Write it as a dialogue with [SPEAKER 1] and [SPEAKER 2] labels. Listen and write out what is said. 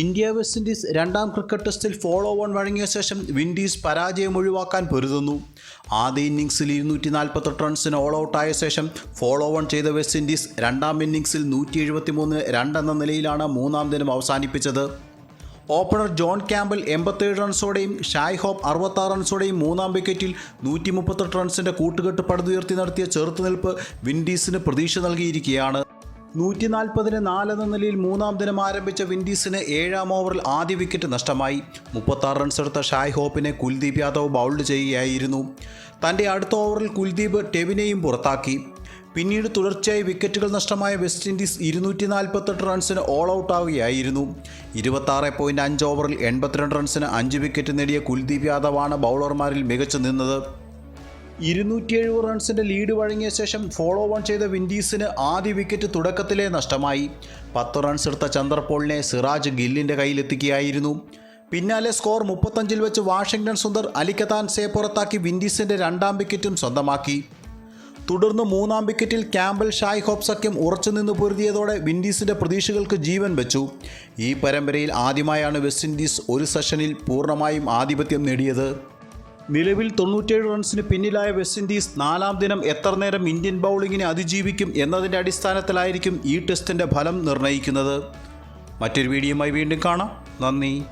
[SPEAKER 1] India West Indies രണ്ടാം cricket ടെസ്റ്റിൽ follow on വഴങ്ങിയ ശേഷം വിൻഡീസ് പരാജയം ഒഴിവാക്കാൻ പൊരുതുന്നു. ആദ്യ ഇന്നിംഗ്സിൽ ഇരുന്നൂറ്റി നാൽപ്പത്തെട്ട് റൺസിന് ഓൾ ഔട്ടായ ശേഷം ഫോളോ ഓൺ ചെയ്ത വെസ്റ്റ് ഇൻഡീസ് രണ്ടാം ഇന്നിംഗ്സിൽ നൂറ്റി എഴുപത്തിമൂന്ന് രണ്ടെന്ന നിലയിലാണ് മൂന്നാം ദിനം അവസാനിപ്പിച്ചത്. ഓപ്പണർ ജോൺ ക്യാമ്പൽ എൺപത്തേഴ് റൺസോടെയും ഷായ് ഹോപ്പ് അറുപത്താറ് റൺസോടെയും മൂന്നാം വിക്കറ്റിൽ നൂറ്റി മുപ്പത്തെട്ട് റൺസിന്റെ കൂട്ടുകെട്ട് പടുതുയർത്തി നടത്തിയ ചെറുത്തുനിൽപ്പ് വിൻഡീസിന് പ്രതീക്ഷ നൽകിയിരിക്കുകയാണ്. നൂറ്റി നാൽപ്പതിന് നാലെന്ന നിലയിൽ മൂന്നാം ദിനം ആരംഭിച്ച വിൻഡീസിന് ഏഴാം ഓവറിൽ ആദ്യ വിക്കറ്റ് നഷ്ടമായി. മുപ്പത്താറ് റൺസ് എടുത്ത ഷായ് ഹോപ്പിനെ കുൽദീപ് യാദവ് ബൗൾഡ് ചെയ്യുകയായിരുന്നു. തന്റെ അടുത്ത ഓവറിൽ കുൽദീപ് ടെവിനെയും പുറത്താക്കി. പിന്നീട് തുടർച്ചയായി വിക്കറ്റുകൾ നഷ്ടമായ വെസ്റ്റ് ഇൻഡീസ് ഇരുന്നൂറ്റി നാൽപ്പത്തെട്ട് റൺസിന് ഓൾ ഔട്ട് ആവുകയായിരുന്നു. ഇരുപത്താറ് പോയിന്റ് അഞ്ച് ഓവറിൽ എൺപത്തിരണ്ട് റൺസിന് അഞ്ച് വിക്കറ്റ് നേടിയ കുൽദീപ് യാദവാണ് ബൗളർമാരിൽ മികച്ചു നിന്നത്. ഇരുന്നൂറ്റി എഴുപത് റൺസിന്റെ ലീഡ് വഴങ്ങിയ ശേഷം ഫോളോ ഓൺ ചെയ്ത വിൻഡീസിന് ആദ്യ വിക്കറ്റ് തുടക്കത്തിലേ നഷ്ടമായി. പത്ത് റൺസ് എടുത്ത ചന്ദ്രപോളിനെ സിറാജ് ഗില്ലിന്റെ കയ്യിലെത്തിക്കുകയായിരുന്നു. പിന്നാലെ സ്കോർ മുപ്പത്തഞ്ചിൽ വെച്ച് വാഷിംഗ്ടൺ സുന്ദർ അലിക്കത്താൻ സേ പുറത്താക്കി വിൻഡീസിന്റെ രണ്ടാം വിക്കറ്റും സ്വന്തമാക്കി. തുടർന്ന് മൂന്നാം വിക്കറ്റിൽ ക്യാമ്പൽ ഷായ് ഹോപ്പ് സഖ്യം ഉറച്ചുനിന്ന് പൊരുതിയതോടെ വിൻഡീസിന്റെ പ്രതീക്ഷകൾക്ക് ജീവൻ വെച്ചു. ഈ പരമ്പരയിൽ ആദ്യമായാണ് വെസ്റ്റ് ഇൻഡീസ് ഒരു സെഷനിൽ പൂർണമായും ആധിപത്യം നേടിയത്. നിലവിൽ തൊണ്ണൂറ്റേഴ് റൺസിന് പിന്നിലായ വെസ്റ്റ് ഇൻഡീസ് നാലാം ദിനം എത്ര നേരം ഇന്ത്യൻ ബൗളിങ്ങിനെ അതിജീവിക്കും എന്നതിന്റെ അടിസ്ഥാനത്തിലായിരിക്കും ഈ ടെസ്റ്റിന്റെ ഫലം നിർണയിക്കുന്നത്. മറ്റൊരു വീഡിയോയുമായി വീണ്ടും കാണാം. നന്ദി.